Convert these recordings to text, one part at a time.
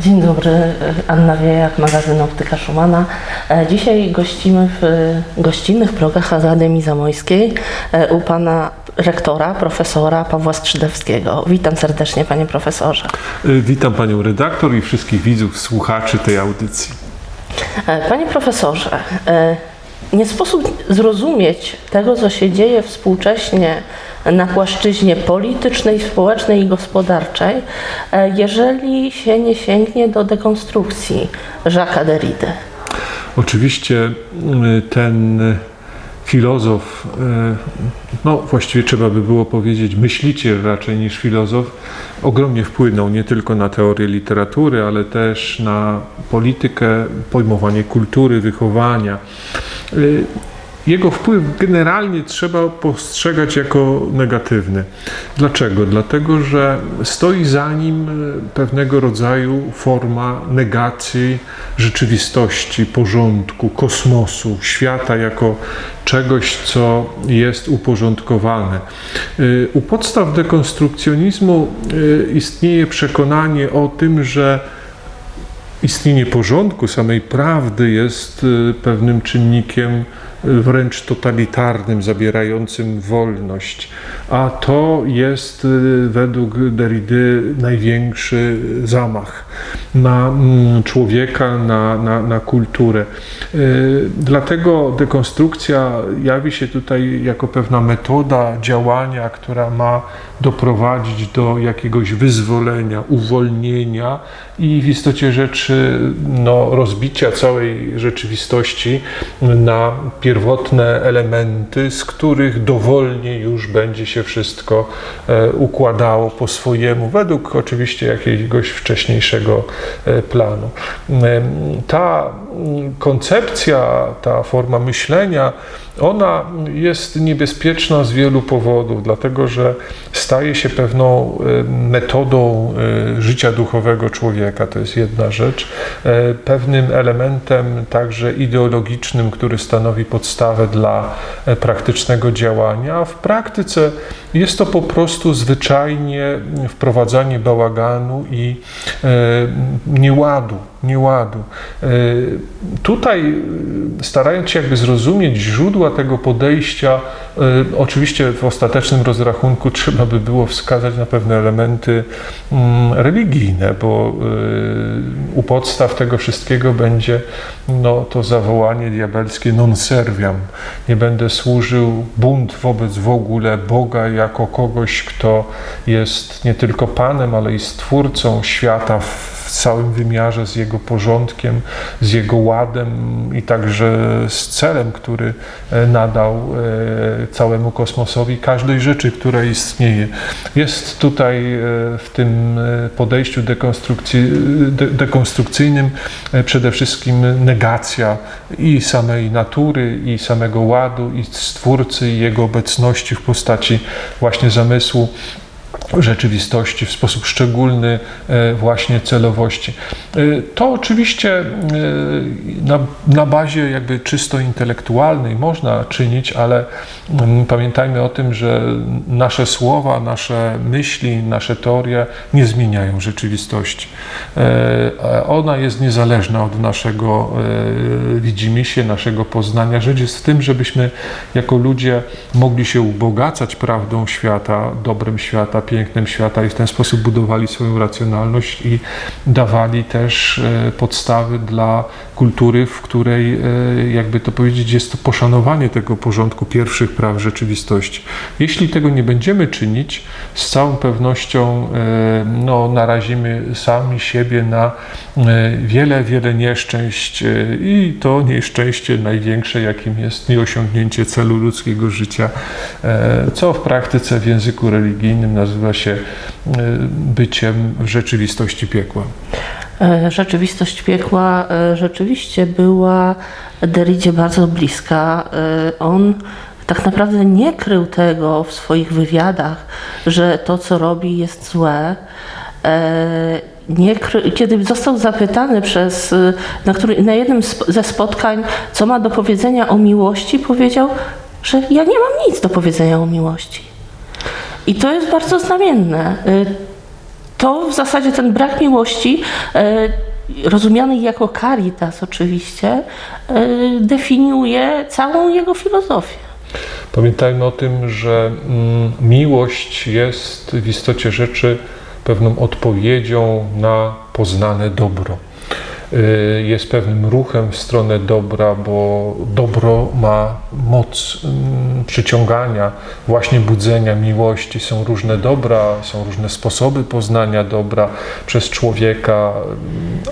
Dzień dobry, Anna Wiejak, magazyn Optyka Szumana. E, Dzisiaj gościmy w e, gościnnych progach Akademii Zamojskiej e, u pana rektora, profesora Pawła Skrzydewskiego. Witam serdecznie, panie profesorze. Witam panią redaktor i wszystkich widzów, słuchaczy tej audycji. Panie profesorze, nie sposób zrozumieć tego, co się dzieje współcześnie na płaszczyźnie politycznej, społecznej i gospodarczej, e, jeżeli się nie sięgnie do dekonstrukcji Jacques'a Derrida. Oczywiście y, ten filozof, y, no właściwie trzeba by było powiedzieć myśliciel raczej niż filozof, ogromnie wpłynął nie tylko na teorię literatury, ale też na politykę, pojmowanie kultury, wychowania. Jego wpływ generalnie trzeba postrzegać jako negatywny. Dlaczego? Dlatego, że stoi za nim y, pewnego rodzaju forma negacji rzeczywistości, porządku, kosmosu, świata jako czegoś, co jest uporządkowane. Y, U podstaw dekonstrukcjonizmu y, istnieje przekonanie o tym, że istnienie porządku, samej prawdy jest pewnym czynnikiem wręcz totalitarnym, zabierającym wolność. A to jest y, według Derrida największy zamach na mm, człowieka, na, na, na kulturę. Y, Dlatego dekonstrukcja jawi się tutaj jako pewna metoda działania, która ma doprowadzić do jakiegoś wyzwolenia, uwolnienia i w istocie rzeczy no, rozbicia całej rzeczywistości na pierwotne elementy, z których dowolnie już będzie się wszystko e, układało po swojemu, według oczywiście jakiegoś wcześniejszego e, planu. Em, Ta mm, koncepcja, ta forma myślenia, ona jest niebezpieczna z wielu powodów, dlatego że staje się pewną e, metodą e, życia duchowego człowieka, to jest jedna rzecz, e, pewnym elementem także ideologicznym, który stanowi podstawę dla e, praktycznego działania, a w praktyce jest to po prostu zwyczajnie wprowadzanie bałaganu i e, nieładu, nieładu. E, Tutaj e, starając się jakby zrozumieć źródła tego podejścia, e, oczywiście w ostatecznym rozrachunku trzeba by było wskazać na pewne elementy mm, religijne, bo u podstaw tego wszystkiego będzie no, to zawołanie diabelskie non serviam. Nie będę służył bunt wobec w ogóle Boga jako kogoś, kto jest nie tylko Panem, ale i Stwórcą świata w całym wymiarze, z jego porządkiem, z jego ładem i także z celem, który e, nadał e, całemu kosmosowi, każdej rzeczy, która istnieje. Jest tutaj e, w tym podejściu dekonstrukcji, de, dekonstrukcyjnym przede wszystkim negacja i samej natury, i samego ładu, i Stwórcy, i jego obecności w postaci właśnie zamysłu rzeczywistości, w sposób szczególny e, właśnie celowości. E, To oczywiście e, na, na bazie jakby czysto intelektualnej można czynić, ale mm, pamiętajmy o tym, że nasze słowa, nasze myśli, nasze teorie nie zmieniają rzeczywistości. Ona jest niezależna od naszego widzimisię, naszego poznania. Rzecz jest w tym, żebyśmy jako ludzie mogli się ubogacać prawdą świata, dobrem świata, pięknem świata i w ten sposób budowali swoją racjonalność i dawali też e, podstawy dla kultury, w której, e, jakby to powiedzieć, jest to poszanowanie tego porządku pierwszych praw rzeczywistości. Jeśli tego nie będziemy czynić, z całą pewnością e, no, narazimy sami siebie na wiele, wiele nieszczęść i to nieszczęście największe, jakim jest nieosiągnięcie celu ludzkiego życia, co w praktyce w języku religijnym nazywa się e, byciem w rzeczywistości piekła. E, Rzeczywistość piekła e, rzeczywiście była Derridzie bardzo bliska. On tak naprawdę nie krył tego w swoich wywiadach, że to, co robi, jest złe. Nie. Kiedy został zapytany przez, na, który, na jednym ze spotkań, co ma do powiedzenia o miłości, powiedział, że ja nie mam nic do powiedzenia o miłości. I to jest bardzo znamienne. Y, to w zasadzie ten brak miłości, e, rozumiany jako caritas oczywiście, e, definiuje całą jego filozofię. Pamiętajmy o tym, że mm, miłość jest w istocie rzeczy pewną odpowiedzią na poznane dobro. Y, Jest pewnym ruchem w stronę dobra, bo dobro ma moc mm, przyciągania, właśnie budzenia miłości. Są różne dobra, są różne sposoby poznania dobra przez człowieka, mm,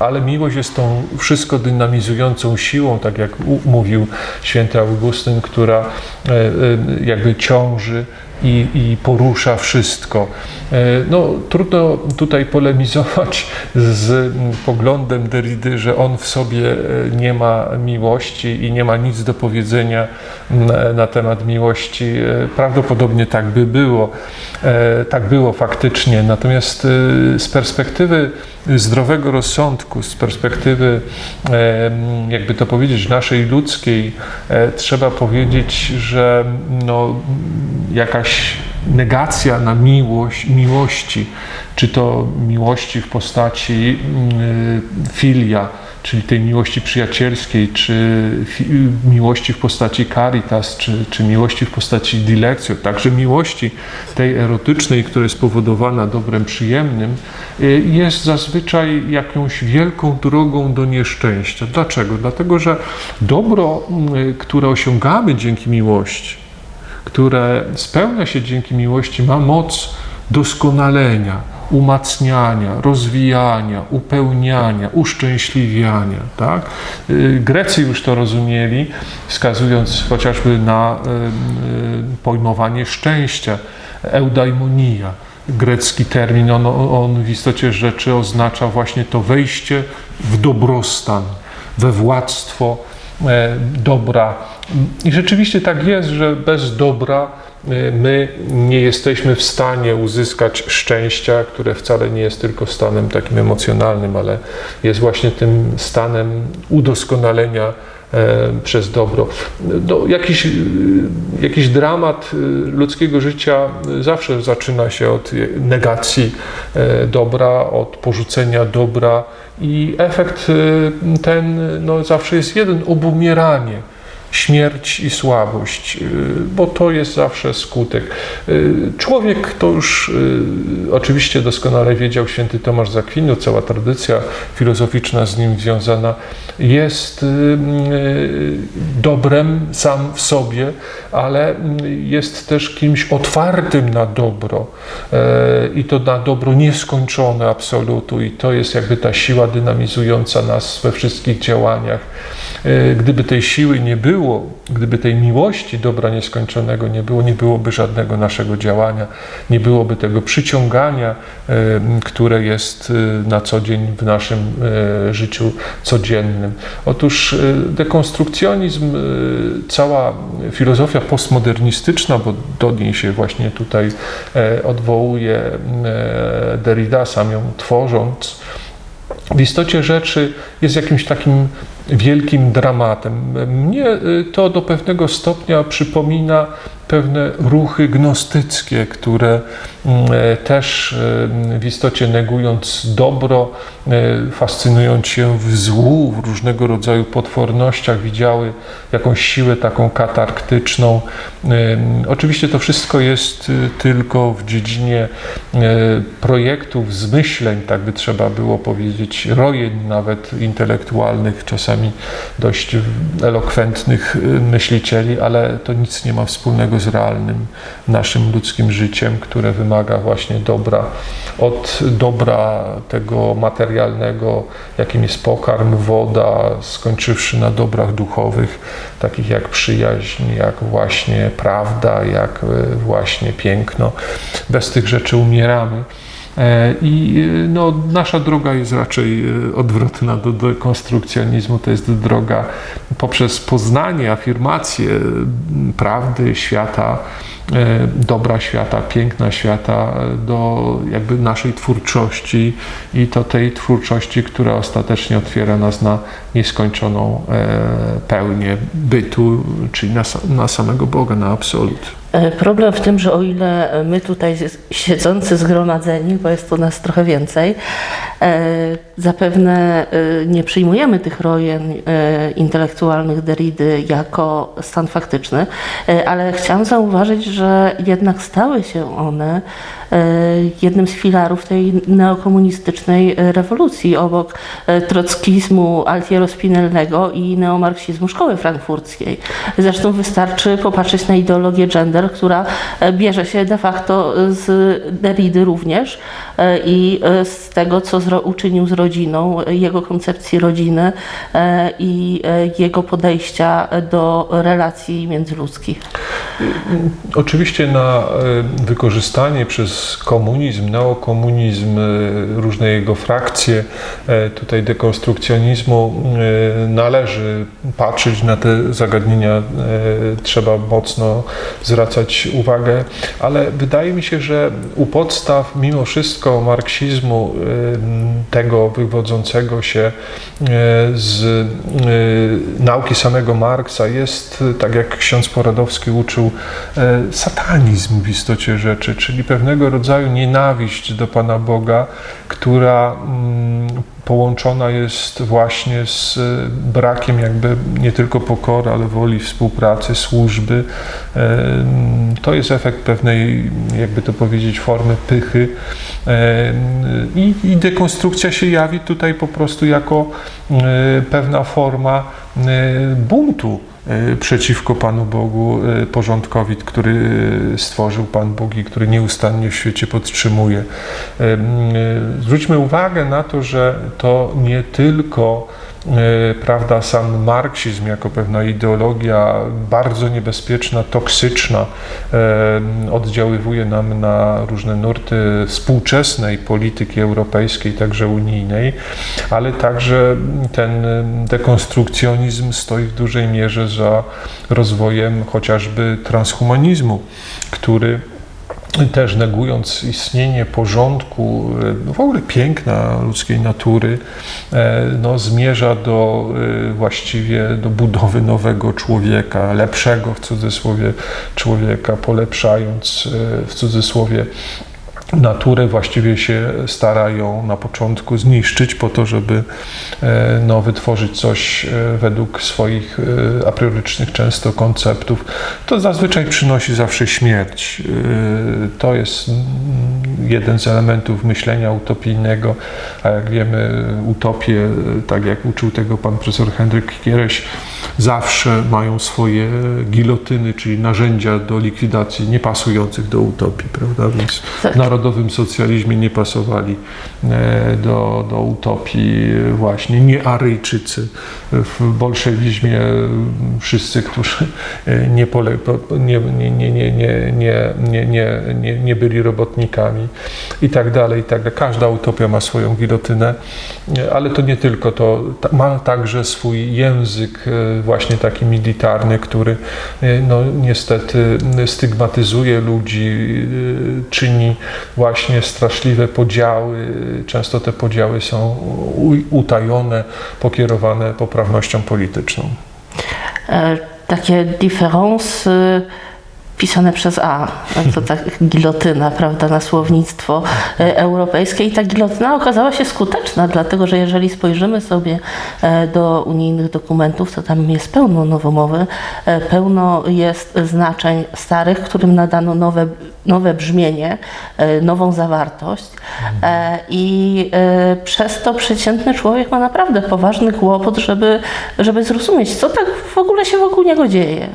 ale miłość jest tą wszystko dynamizującą siłą, tak jak mówił święty Augustyn, która e, e, jakby ciąży i, i porusza wszystko. E, No, trudno tutaj polemizować z mm, poglądem Derrida, że on w sobie e, nie ma miłości i nie ma nic do powiedzenia na, na temat miłości. E, Prawdopodobnie tak by było. Tak było faktycznie. Natomiast z perspektywy zdrowego rozsądku, z perspektywy, e, jakby to powiedzieć, naszej ludzkiej, trzeba powiedzieć, że no, jakaś negacja na miłość, miłości, czy to miłości w postaci mm, filia, czyli tej miłości przyjacielskiej, czy miłości w postaci caritas, czy, czy miłości w postaci dilectio, także miłości tej erotycznej, która jest spowodowana dobrem przyjemnym, y, jest zazwyczaj jakąś wielką drogą do nieszczęścia. Dlaczego? Dlatego, że dobro, y, które osiągamy dzięki miłości, które spełnia się dzięki miłości, ma moc doskonalenia, umacniania, rozwijania, upełniania, uszczęśliwiania. Tak? Y, Grecy już to rozumieli, wskazując chociażby na y, y, pojmowanie szczęścia, eudaimonia. Grecki termin, on, on w istocie rzeczy oznacza właśnie to wejście w dobrostan, we władztwo e, dobra. I rzeczywiście tak jest, że bez dobra e, my nie jesteśmy w stanie uzyskać szczęścia, które wcale nie jest tylko stanem takim emocjonalnym, ale jest właśnie tym stanem udoskonalenia e, przez dobro. No, jakiś, e, jakiś dramat e, ludzkiego życia zawsze zaczyna się od negacji e, dobra, od porzucenia dobra i efekt ten no, zawsze jest jeden obumieranie śmierć i słabość, y, bo to jest zawsze skutek. Y, Człowiek to już y, oczywiście doskonale wiedział święty Tomasz z Akwinu, cała tradycja filozoficzna z nim związana jest dobrem sam w sobie, ale jest też kimś otwartym na dobro i to na dobro nieskończone absolutu i to jest jakby ta siła dynamizująca nas we wszystkich działaniach. Gdyby tej siły nie było, gdyby tej miłości dobra nieskończonego nie było, nie byłoby żadnego naszego działania, nie byłoby tego przyciągania, które jest e, na co dzień w naszym e, życiu codziennym. Otóż e, dekonstrukcjonizm, cała filozofia postmodernistyczna, bo do niej się właśnie tutaj e, odwołuje e, Derrida, sam ją tworząc, w istocie rzeczy jest jakimś takim wielkim dramatem. Mnie y, to do pewnego stopnia przypomina pewne ruchy gnostyckie, które mm, e, też e, w istocie negując dobro, e, fascynując się w złu, w różnego rodzaju potwornościach, widziały jakąś siłę taką katarktyczną. Oczywiście to wszystko jest tylko w dziedzinie projektów, zmyśleń, tak by trzeba było powiedzieć, rojeń nawet intelektualnych, czasami dość elokwentnych myślicieli, ale to nic nie ma wspólnego z realnym naszym ludzkim życiem, które wymaga właśnie dobra, od dobra tego materialnego, jakim jest pokarm, woda, skończywszy na dobrach duchowych, takich jak przyjaźń, jak właśnie prawda, jak y, właśnie piękno. Bez tych rzeczy umieramy. E, I y, no, nasza droga jest raczej y, odwrotna do dekonstrukcjonizmu. To jest droga poprzez poznanie, afirmację prawdy świata, e, dobra świata, piękna świata, e, do jakby naszej twórczości i to tej twórczości, która ostatecznie otwiera nas na nieskończoną e, pełnię bytu, czyli na, na samego Boga, na absolut. E, Problem w tym, że o ile my tutaj siedzący zgromadzeni, bo jest tu nas trochę więcej, e, zapewne e, nie przyjmujemy tych rojen e, intelektualnych Derrida jako stan faktyczny, e, ale chciałam zauważyć, że jednak stały się one jednym z filarów tej neokomunistycznej rewolucji obok trockizmu Altiero Spinellego i neomarksizmu szkoły frankfurckiej. Zresztą wystarczy popatrzeć na ideologię gender, która bierze się de facto z Derrida również i z tego, co uczynił z rodziną, e, jego koncepcji rodziny e, i e, jego podejścia do relacji międzyludzkich. Oczywiście na e, wykorzystanie przez komunizm, neokomunizm, e, różne jego frakcje, e, tutaj dekonstrukcjonizmu należy patrzeć na te zagadnienia, trzeba mocno zwracać uwagę, ale wydaje mi się, że u podstaw mimo wszystko marksizmu, tego wywodzącego się z nauki samego Marksa jest, tak jak ksiądz Poradowski uczył, e, satanizm w istocie rzeczy, czyli pewnego rodzaju nienawiść do Pana Boga, która mm, połączona jest właśnie z e, brakiem jakby nie tylko pokory, ale woli współpracy, służby. E, mm, To jest efekt pewnej, jakby to powiedzieć, formy pychy i, i dekonstrukcja się jawi tutaj po prostu jako pewna forma buntu przeciwko Panu Bogu, e, porządkowi, który e, stworzył Pan Bóg i który nieustannie w świecie podtrzymuje. E, e, Zwróćmy uwagę na to, że to nie tylko e, prawda, sam marksizm jako pewna ideologia bardzo niebezpieczna, toksyczna, e, oddziaływuje nam na różne nurty współczesnej polityki europejskiej, także unijnej, ale także ten e, dekonstrukcjonizm stoi w dużej mierze za rozwojem chociażby transhumanizmu, który też negując istnienie porządku, e, w ogóle piękna ludzkiej natury, e, no, zmierza do e, właściwie do budowy nowego człowieka, lepszego w cudzysłowie człowieka, polepszając w cudzysłowie naturę właściwie się starają na początku zniszczyć po to, żeby e, no, wytworzyć coś e, według swoich e, apriorycznych często konceptów. To zazwyczaj przynosi zawsze śmierć. To jest mm, jeden z elementów myślenia utopijnego, a jak wiemy, utopie, tak jak uczył tego pan profesor Henryk Kiereś, zawsze mają swoje gilotyny, czyli narzędzia do likwidacji niepasujących do utopii, prawda? Więc Tak. Narodowym socjalizmie nie pasowali e, do, do utopii właśnie nie Aryjczycy. W bolszewizmie wszyscy, którzy e, nie, pole, po- nie, nie, nie, nie, nie, nie, nie, nie, byli robotnikami i tak dalej, i tak dalej. Każda utopia ma swoją gilotynę, e, ale to nie tylko to. Ma także swój język właśnie taki militarny, który no, niestety stygmatyzuje ludzi, czyni właśnie straszliwe podziały. Często te podziały są utajone, pokierowane poprawnością polityczną. E, takie difference y, pisane przez A, to tak gilotyna, prawda, na słownictwo e, europejskie i ta gilotyna okazała się skuteczna, dlatego że jeżeli spojrzymy sobie e, do unijnych dokumentów, to tam jest pełno nowomowy, e, pełno jest znaczeń starych, którym nadano nowe, nowe brzmienie, nową zawartość i przez to przeciętny człowiek ma naprawdę poważny kłopot, żeby, żeby zrozumieć, co tak w ogóle się wokół niego dzieje.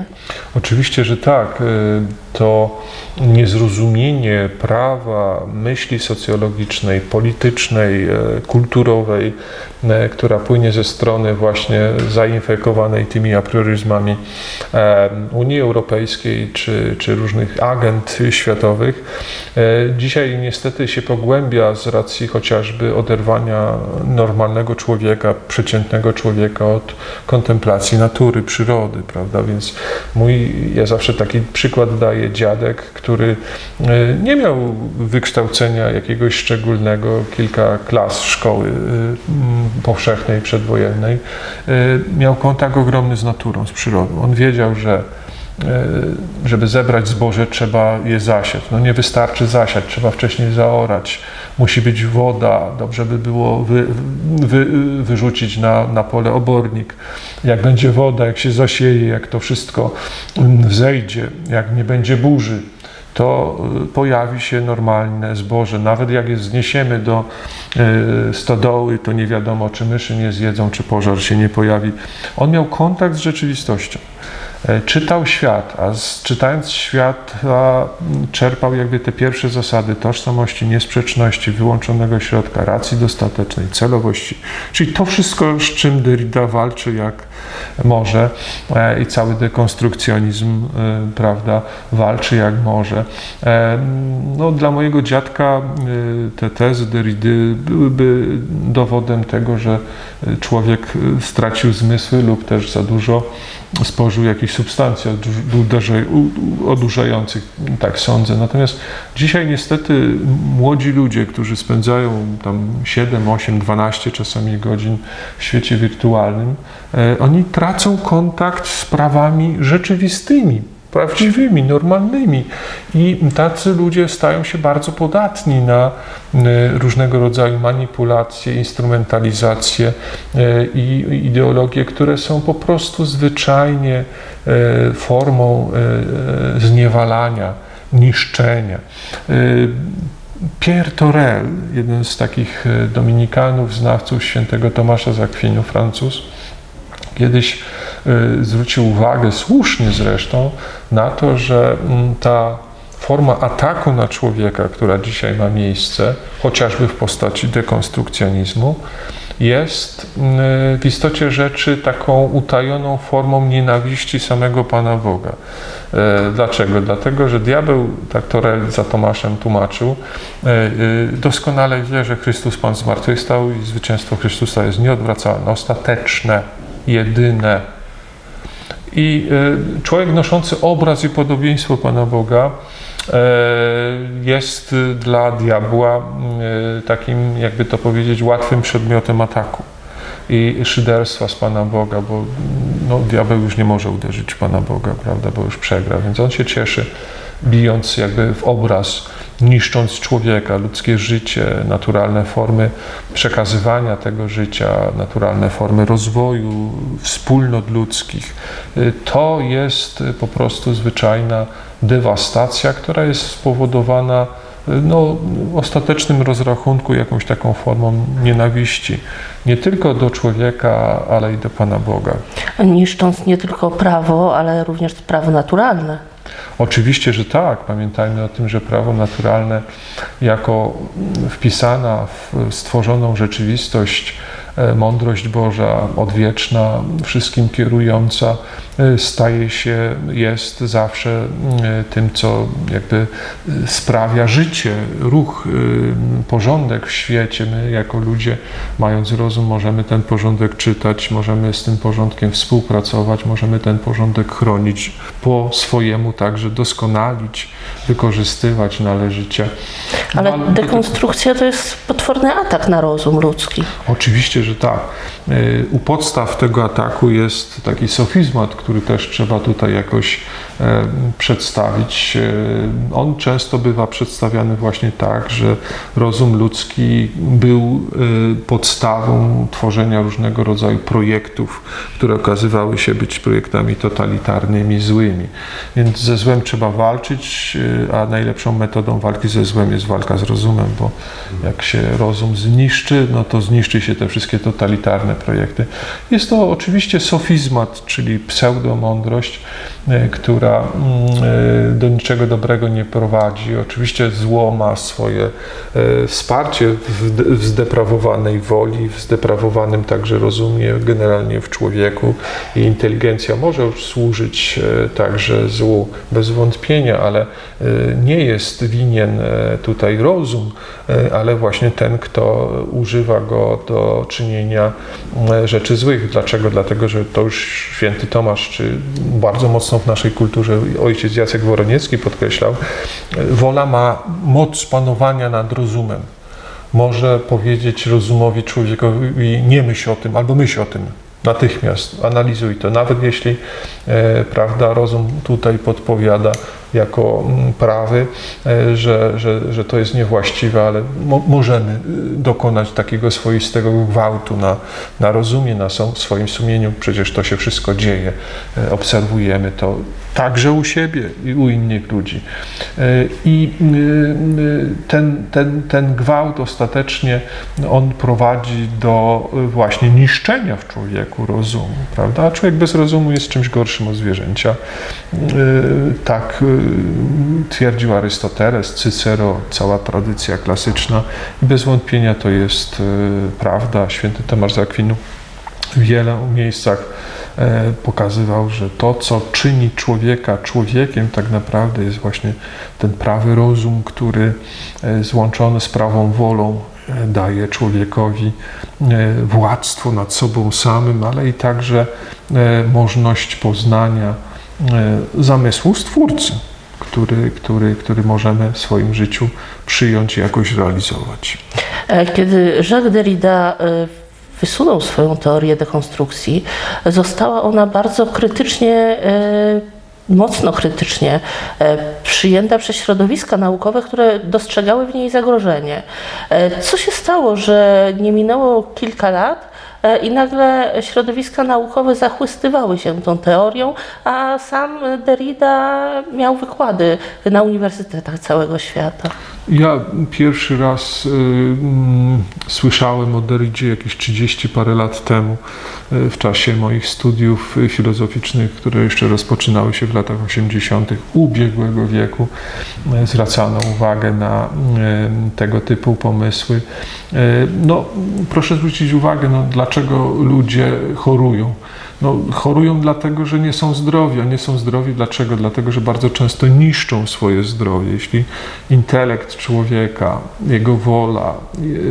Oczywiście, że tak. äh, To niezrozumienie prawa, myśli socjologicznej, politycznej, e, kulturowej, e, która płynie ze strony właśnie zainfekowanej tymi aprioryzmami e, Unii Europejskiej czy, czy różnych agent światowych, dzisiaj niestety się pogłębia z racji chociażby oderwania normalnego człowieka, przeciętnego człowieka od kontemplacji natury, przyrody, prawda? Więc mój, ja zawsze taki przykład daję, dziadek, który e, nie miał wykształcenia jakiegoś szczególnego, kilka klas szkoły e, powszechnej, przedwojennej, e, miał kontakt ogromny z naturą, z przyrodą. On wiedział, że żeby zebrać zboże, trzeba je zasiać. No nie wystarczy zasiać, trzeba wcześniej zaorać. Musi być woda, dobrze by było wy, wy, wyrzucić na, na pole obornik. Jak będzie woda, jak się zasieje, jak to wszystko wzejdzie, jak nie będzie burzy, to pojawi się normalne zboże. Nawet jak je zniesiemy do stodoły, to nie wiadomo, czy myszy nie zjedzą, czy pożar się nie pojawi. On miał kontakt z rzeczywistością. Czytał świat, a czytając świat czerpał jakby te pierwsze zasady tożsamości, niesprzeczności, wyłączonego środka, racji dostatecznej, celowości. Czyli to wszystko, z czym Derrida walczy jak może e, i cały dekonstrukcjonizm, e, prawda, walczy jak może. E, no, dla mojego dziadka e, te tezy Derridy byłyby dowodem tego, że człowiek stracił zmysły lub też za dużo spożył jakichś substancji odurzających, tak sądzę. Natomiast dzisiaj niestety młodzi ludzie, którzy spędzają tam 7, 8, 12 czasami godzin w świecie wirtualnym, oni tracą kontakt z prawami rzeczywistymi, prawdziwymi, normalnymi. I tacy ludzie stają się bardzo podatni na różnego rodzaju manipulacje, instrumentalizacje i ideologie, które są po prostu zwyczajnie formą zniewalania, niszczenia. Pierre Torel, jeden z takich dominikanów, znawców świętego Tomasza z Akwinu, Francuz, kiedyś zwrócił uwagę, słusznie zresztą, na to, że ta forma ataku na człowieka, która dzisiaj ma miejsce, chociażby w postaci dekonstrukcjonizmu, jest w istocie rzeczy taką utajoną formą nienawiści samego Pana Boga. Dlaczego? Dlatego, że diabeł, tak Torel za Tomaszem tłumaczył, doskonale wie, że Chrystus Pan zmartwychwstał i zwycięstwo Chrystusa jest nieodwracalne, ostateczne, jedyne. I człowiek noszący obraz i podobieństwo Pana Boga jest dla diabła takim, jakby to powiedzieć, łatwym przedmiotem ataku i szyderstwa z Pana Boga, bo no, diabeł już nie może uderzyć Pana Boga, prawda, bo już przegrał, więc on się cieszy, bijąc jakby w obraz, niszcząc człowieka, ludzkie życie, naturalne formy przekazywania tego życia, naturalne formy rozwoju, wspólnot ludzkich. To jest po prostu zwyczajna dewastacja, która jest spowodowana no, w ostatecznym rozrachunku jakąś taką formą nienawiści, nie tylko do człowieka, ale i do Pana Boga. Niszcząc nie tylko prawo, ale również prawo naturalne. Oczywiście, że tak. Pamiętajmy o tym, że prawo naturalne, jako wpisana w stworzoną rzeczywistość, mądrość Boża, odwieczna, wszystkim kierująca, staje się, jest zawsze tym, co jakby sprawia życie, ruch, porządek w świecie. My jako ludzie, mając rozum, możemy ten porządek czytać, możemy z tym porządkiem współpracować, możemy ten porządek chronić po swojemu, także doskonalić, wykorzystywać należycie. Ale dekonstrukcja to jest potworny atak na rozum ludzki. Oczywiście, że tak. U podstaw tego ataku jest taki sofizmat, który też trzeba tutaj jakoś e, przedstawić. E, on często bywa przedstawiany właśnie tak, że rozum ludzki był podstawą tworzenia różnego rodzaju projektów, które okazywały się być projektami totalitarnymi, złymi. Więc ze złem trzeba walczyć, a najlepszą metodą walki ze złem jest walka z rozumem, bo jak się rozum zniszczy, no to zniszczy się te wszystkie totalitarne projekty. Jest to oczywiście sofizmat, czyli pseudomądrość, która mm, do niczego dobrego nie prowadzi. Oczywiście zło ma swoje wsparcie w zdeprawowanej woli, w zdeprawowanym także rozumie, generalnie w człowieku i inteligencja może służyć także złu bez wątpienia, ale nie jest winien tutaj rozum, ale właśnie ten, kto używa go do czynienia rzeczy złych. Dlaczego? Dlatego, że to już święty Tomasz, czy bardzo mocno w naszej kulturze ojciec Jacek Woroniecki podkreślał, wola ma moc panowania nad rozumem. Może powiedzieć rozumowi człowiekowi nie myśl o tym, albo myśl o tym. Natychmiast analizuj to, nawet jeśli e, prawda, rozum tutaj podpowiada jako mm, prawy, e, że, że, że to jest niewłaściwe, ale mo, możemy y, dokonać takiego swoistego gwałtu na, na rozumie, na swoim sumieniu. Przecież to się wszystko dzieje, e, obserwujemy to także u siebie i u innych ludzi. E, I y, y, ten, ten, ten gwałt ostatecznie on prowadzi do właśnie niszczenia w człowieku rozumu, prawda? Człowiek bez rozumu jest czymś gorszym od zwierzęcia. Tak twierdził Arystoteles, Cycero, cała tradycja klasyczna. I bez wątpienia to jest prawda. Święty Tomasz z Akwinu w wielu miejscach e, pokazywał, że to, co czyni człowieka człowiekiem, tak naprawdę jest właśnie ten prawy rozum, który e, złączony z prawą wolą e, daje człowiekowi e, władztwo nad sobą samym, ale i także e, możliwość poznania e, zamysłu Stwórcy, który, który, który możemy w swoim życiu przyjąć i jakoś realizować. E, Kiedy Jacques Derrida e, wysunął swoją teorię dekonstrukcji, została ona bardzo krytycznie, e, mocno krytycznie e, przyjęta przez środowiska naukowe, które dostrzegały w niej zagrożenie. E, Co się stało, że nie minęło kilka lat i nagle środowiska naukowe zachwystywały się tą teorią, a sam Derrida miał wykłady na uniwersytetach całego świata. Ja pierwszy raz y, mm, słyszałem o Derridzie jakieś 30 parę lat temu, y, w czasie moich studiów y, filozoficznych, które jeszcze rozpoczynały się w latach 80. ubiegłego wieku. Y, Zwracano uwagę na y, tego typu pomysły. Y, No, proszę zwrócić uwagę, no, dlaczego ludzie chorują. No, chorują dlatego, że nie są zdrowi, a nie są zdrowi dlaczego? Dlatego, że bardzo często niszczą swoje zdrowie. Jeśli intelekt człowieka, jego wola,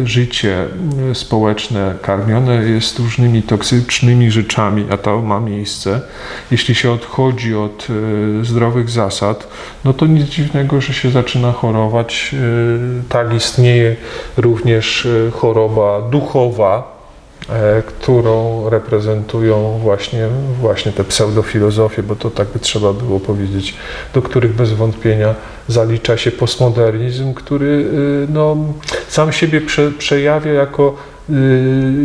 życie e, społeczne karmione jest różnymi toksycznymi rzeczami, a to ma miejsce, jeśli się odchodzi od e, zdrowych zasad, no to nic dziwnego, że się zaczyna chorować. E, Tak istnieje również choroba duchowa, którą reprezentują właśnie, właśnie te pseudofilozofie, bo to tak by trzeba było powiedzieć, do których bez wątpienia zalicza się postmodernizm, który y, no, sam siebie prze, przejawia jako y,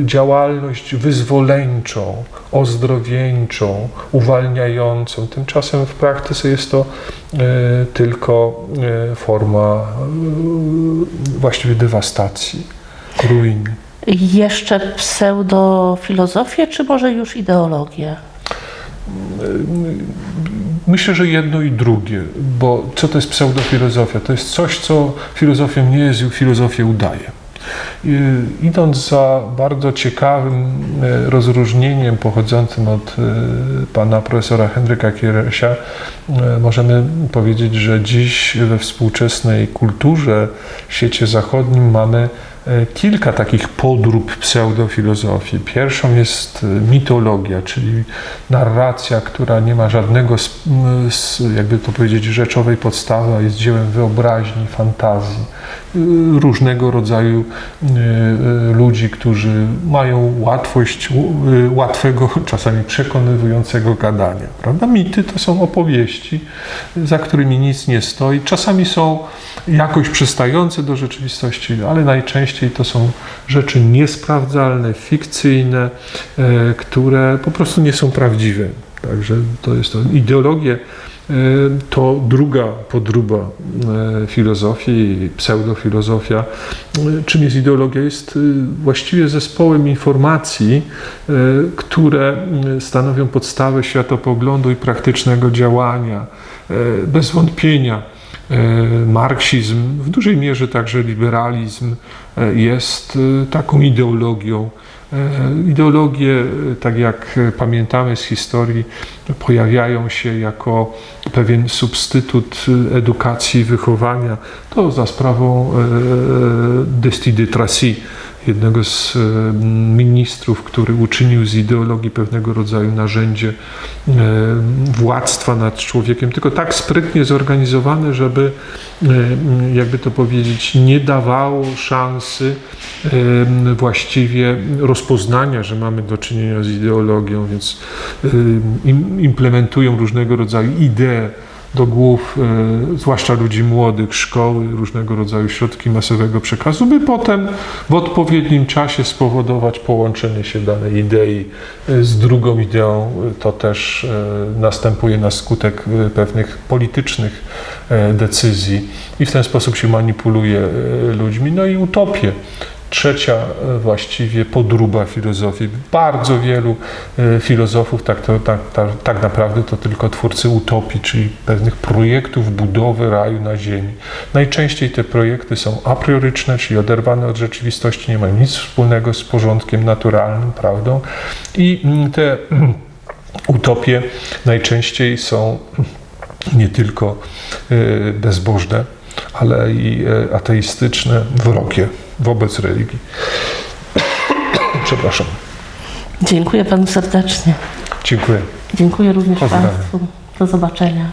działalność wyzwoleńczą, ozdrowieńczą, uwalniającą. Tymczasem w praktyce jest to y, tylko forma właściwie dewastacji, ruiny. Jeszcze pseudofilozofię, czy może już ideologię? Myślę, że jedno i drugie, bo co to jest pseudofilozofia? To jest coś, co filozofią nie jest i filozofię udaje. Idąc za bardzo ciekawym e, rozróżnieniem pochodzącym od e, pana profesora Henryka Kieresia, e, możemy powiedzieć, że dziś we współczesnej kulturze, w świecie zachodnim mamy kilka takich podrób pseudofilozofii. Pierwszą jest e, mitologia, czyli narracja, która nie ma żadnego, s- jakby to powiedzieć, rzeczowej podstawy, a jest dziełem wyobraźni, fantazji. Różnego rodzaju ludzi, którzy mają łatwość łatwego, czasami przekonywującego gadania. Prawda? Mity to są opowieści, za którymi nic nie stoi. Czasami są jakoś przystające do rzeczywistości, ale najczęściej to są rzeczy niesprawdzalne, fikcyjne, e, które po prostu nie są prawdziwe. Także to jest to. Ideologie e, to druga podruba e, filozofii, pseudofilozofia. Czym jest ideologia? Jest właściwie zespołem informacji, które stanowią podstawę światopoglądu i praktycznego działania. Bez wątpienia marksizm, w dużej mierze także liberalizm e, jest e, taką ideologią. E, Ideologie, e, tak jak e, pamiętamy z historii, pojawiają się jako pewien substytut e, edukacji i wychowania. To za sprawą e, Desti de Tracy, jednego z e, ministrów, który uczynił z ideologii pewnego rodzaju narzędzie e, władztwa nad człowiekiem, tylko tak sprytnie zorganizowane, żeby e, jakby to powiedzieć, nie dawało szansy właściwie rozpoznania, że mamy do czynienia z ideologią, więc im- implementują różnego rodzaju idee do głów, e, zwłaszcza ludzi młodych, szkoły, różnego rodzaju środki masowego przekazu, by potem w odpowiednim czasie spowodować połączenie się danej idei e, z drugą ideą. To też e, następuje na skutek e, pewnych politycznych e, decyzji i w ten sposób się manipuluje e, ludźmi. No i utopię. Trzecia e, właściwie podruba filozofii. Bardzo wielu e, filozofów tak, to, tak, tak, tak naprawdę to tylko twórcy utopii, czyli pewnych projektów budowy raju na ziemi. Najczęściej te projekty są aprioryczne, czyli oderwane od rzeczywistości, nie mają nic wspólnego z porządkiem naturalnym, prawdą. I mm, te utopie najczęściej są nie tylko e, bezbożne, ale i e, ateistyczne, wrogie wobec religii. Przepraszam. Dziękuję panu serdecznie. Dziękuję. Dziękuję również Pozdrawiam. państwu. Do zobaczenia.